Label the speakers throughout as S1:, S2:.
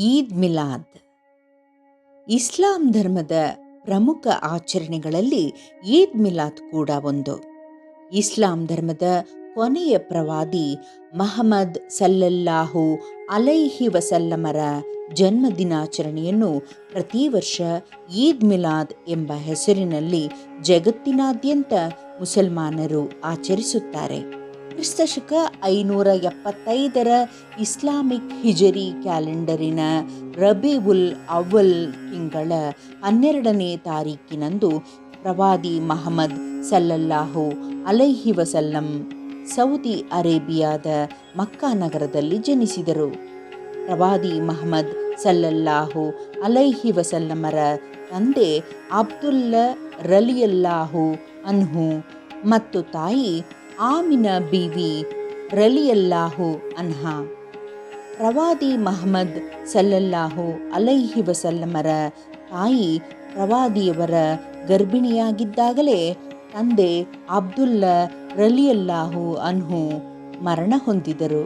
S1: ಈದ್ ಮಿಲಾದ್. ಇಸ್ಲಾಂ ಧರ್ಮದ ಪ್ರಮುಖ ಆಚರಣೆಗಳಲ್ಲಿ ಈದ್ ಮಿಲಾದ್ ಕೂಡ ಒಂದು. ಇಸ್ಲಾಂ ಧರ್ಮದ ಕೊನೆಯ ಪ್ರವಾದಿ ಮಹಮ್ಮದ್ ಸಲ್ಲಲ್ಲಾಹು ಅಲೈಹಿ ವಸಲ್ಲಮರ ಜನ್ಮದಿನಾಚರಣೆಯನ್ನು ಪ್ರತಿ ವರ್ಷ ಈದ್ ಮಿಲಾದ್ ಎಂಬ ಹೆಸರಿನಲ್ಲಿ ಜಗತ್ತಿನಾದ್ಯಂತ ಮುಸಲ್ಮಾನರು ಆಚರಿಸುತ್ತಾರೆ. ಕ್ರಿಸ್ತಶಕ ಐನೂರ ಎಪ್ಪತ್ತೈದರ ಇಸ್ಲಾಮಿಕ್ ಹಿಜರಿ ಕ್ಯಾಲೆಂಡರಿನ ರಬಿ ಉಲ್ ಅವಲ್ ತಿಂಗಳ ಹನ್ನೆರಡನೇ ತಾರೀಕಿನಂದು ಪ್ರವಾದಿ ಮಹಮ್ಮದ್ ಸಲ್ಲಲ್ಲಾಹು ಅಲೈಹಿ ವಸಲ್ಲಂ ಸೌದಿ ಅರೇಬಿಯಾದ ಮಕ್ಕಾ ನಗರದಲ್ಲಿ ಜನಿಸಿದರು. ಪ್ರವಾದಿ ಮಹಮ್ಮದ್ ಸಲ್ಲಲ್ಲಾಹು ಅಲೈಹಿ ವಸಲ್ಲಮರ ತಂದೆ ಅಬ್ದುಲ್ಲ ರಲಿಯಲ್ಲಾಹು ಅನ್ಹು ಮತ್ತು ತಾಯಿ ಆಮಿನ ಬೀವಿ ರಲಿಯಲ್ಲಾಹು ಅನ್ಹಾ. ಪ್ರವಾದಿ ಮಹಮ್ಮದ್ ಸಲ್ಲಲ್ಲಾಹು ಅಲೈಹಿ ವಸಲ್ಲಮರ ತಾಯಿ ಪ್ರವಾದಿಯವರ ಗರ್ಭಿಣಿಯಾಗಿದ್ದಾಗಲೇ ತಂದೆ ಅಬ್ದುಲ್ಲ ರಲಿಯಲ್ಲಾಹು ಅನ್ಹು ಮರಣ ಹೊಂದಿದರು.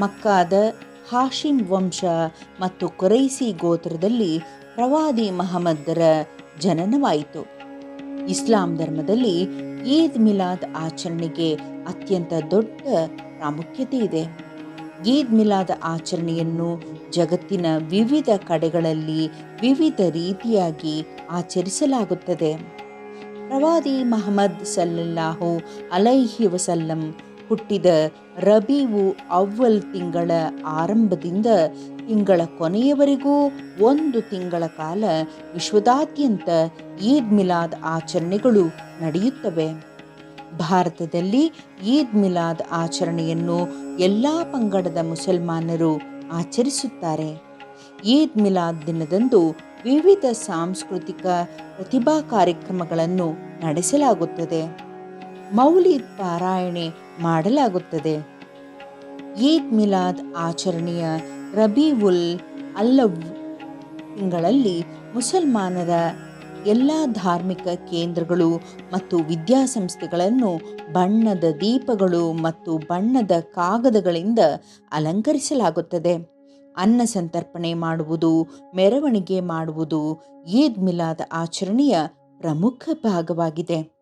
S1: ಮಕ್ಕಾದ ಹಾಶಿಮ್ ವಂಶ ಮತ್ತು ಕೊರೈಸಿ ಗೋತ್ರದಲ್ಲಿ ಪ್ರವಾದಿ ಮಹಮ್ಮದರ ಜನನವಾಯಿತು. ಇಸ್ಲಾಂ ಧರ್ಮದಲ್ಲಿ ಈದ್ ಮಿಲಾದ್ ಆಚರಣೆಗೆ ಅತ್ಯಂತ ದೊಡ್ಡ ಪ್ರಾಮುಖ್ಯತೆ ಇದೆ. ಈದ್ ಮಿಲಾದ್ ಆಚರಣೆಯನ್ನು ಜಗತ್ತಿನ ವಿವಿಧ ಕಡೆಗಳಲ್ಲಿ ವಿವಿಧ ರೀತಿಯಾಗಿ ಆಚರಿಸಲಾಗುತ್ತದೆ. ಪ್ರವಾದಿ ಮಹಮ್ಮದ್ ಸಲ್ಲಲ್ಲಾಹು ಅಲೈಹಿ ವಸಲ್ಲಂ ಹುಟ್ಟಿದ ರಬೀವು ಅವ್ವಲ್ ತಿಂಗಳ ಆರಂಭದಿಂದ ತಿಂಗಳ ಕೊನೆಯವರೆಗೂ ಒಂದು ತಿಂಗಳ ಕಾಲ ವಿಶ್ವದಾದ್ಯಂತ ಈದ್ ಮಿಲಾದ್ ಆಚರಣೆಗಳು ನಡೆಯುತ್ತವೆ. ಭಾರತದಲ್ಲಿ ಈದ್ ಮಿಲಾದ್ ಆಚರಣೆಯನ್ನು ಎಲ್ಲ ಪಂಗಡದ ಮುಸಲ್ಮಾನರು ಆಚರಿಸುತ್ತಾರೆ. ಈದ್ ಮಿಲಾದ್ ದಿನದಂದು ವಿವಿಧ ಸಾಂಸ್ಕೃತಿಕ ಪ್ರತಿಭಾ ಕಾರ್ಯಕ್ರಮಗಳನ್ನು ನಡೆಸಲಾಗುತ್ತದೆ. ಮೌಲಿದ್ ಪಾರಾಯಣೆ ಮಾಡಲಾಗುತ್ತದೆ. ಈದ್ ಮಿಲಾದ್ ಆಚರಣೆಯ ರಬೀವುಲ್ ಅಲ್ಲವ್ ತಿಂಗಳಲ್ಲಿ ಮುಸಲ್ಮಾನರ ಎಲ್ಲ ಧಾರ್ಮಿಕ ಕೇಂದ್ರಗಳು ಮತ್ತು ವಿದ್ಯಾಸಂಸ್ಥೆಗಳನ್ನು ಬಣ್ಣದ ದೀಪಗಳು ಮತ್ತು ಬಣ್ಣದ ಕಾಗದಗಳಿಂದ ಅಲಂಕರಿಸಲಾಗುತ್ತದೆ. ಅನ್ನ ಸಂತರ್ಪಣೆ ಮಾಡುವುದು, ಮೆರವಣಿಗೆ ಮಾಡುವುದು ಈದ್ ಮಿಲಾದ್ ಆಚರಣೆಯ ಪ್ರಮುಖ ಭಾಗವಾಗಿದೆ.